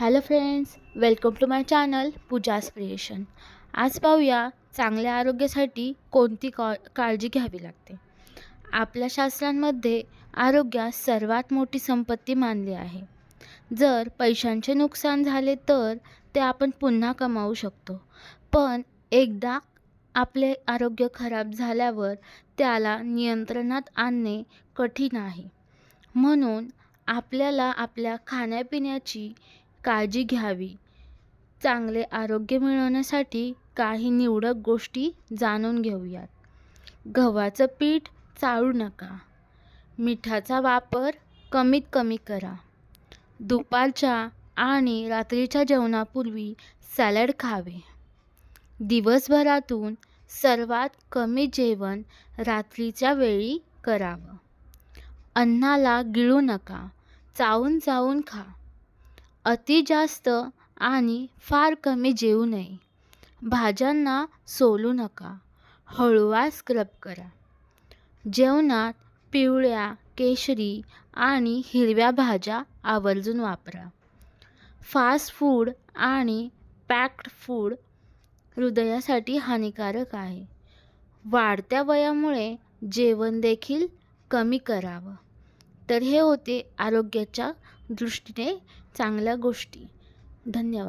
Hello friends welcome to my channel Pooja's creation. आज पाहूया चांगल्या आरोग्यासाठी कोणती का काळजी घ्यावी लागते. आपल्या शास्त्रांमध्ये आरोग्यास सर्वात मोठी संपत्ती मानली आहे. जर पैशांचे नुकसान झाले तर ते आपण पुन्हा कमावू शकतो. पण एकदा आपले आरोग्य खराब झाल्यावर त्याला नियंत्रणात आणणे कठीण आहे. म्हणून आपल्याला आपल्या खाण्यापिण्याची काळजी घ्यावी. चांगले आरोग्य मिळवण्यासाठी काही निवडक गोष्टी जाणून घेऊयात. गव्हाचं पीठ चाळू नका. मिठाचा वापर कमीत कमी करा. दुपारच्या आणि रात्रीच्या जेवणापूर्वी सॅलड खावे. दिवसभरातून सर्वात कमी जेवण रात्रीच्या वेळी करावं. अन्नाला गिळू नका. चावून चावून खा. अति जास्त आणि फार कमी जेवू नये. भाज्यांना सोलू नका. हळूवार स्क्रब करा. जेवणात पिवळ्या केशरी आणि हिरव्या भाज्या आवर्जून वापरा. फास्ट फूड आणि पॅक्ड फूड हृदयासाठी हानिकारक आहे. वाढत्या वयामुळे जेवण देखील कमी करावं. तर हे होते आरोग्याच्या दृष्टीने चांगल्या गोष्टी. धन्यवाद.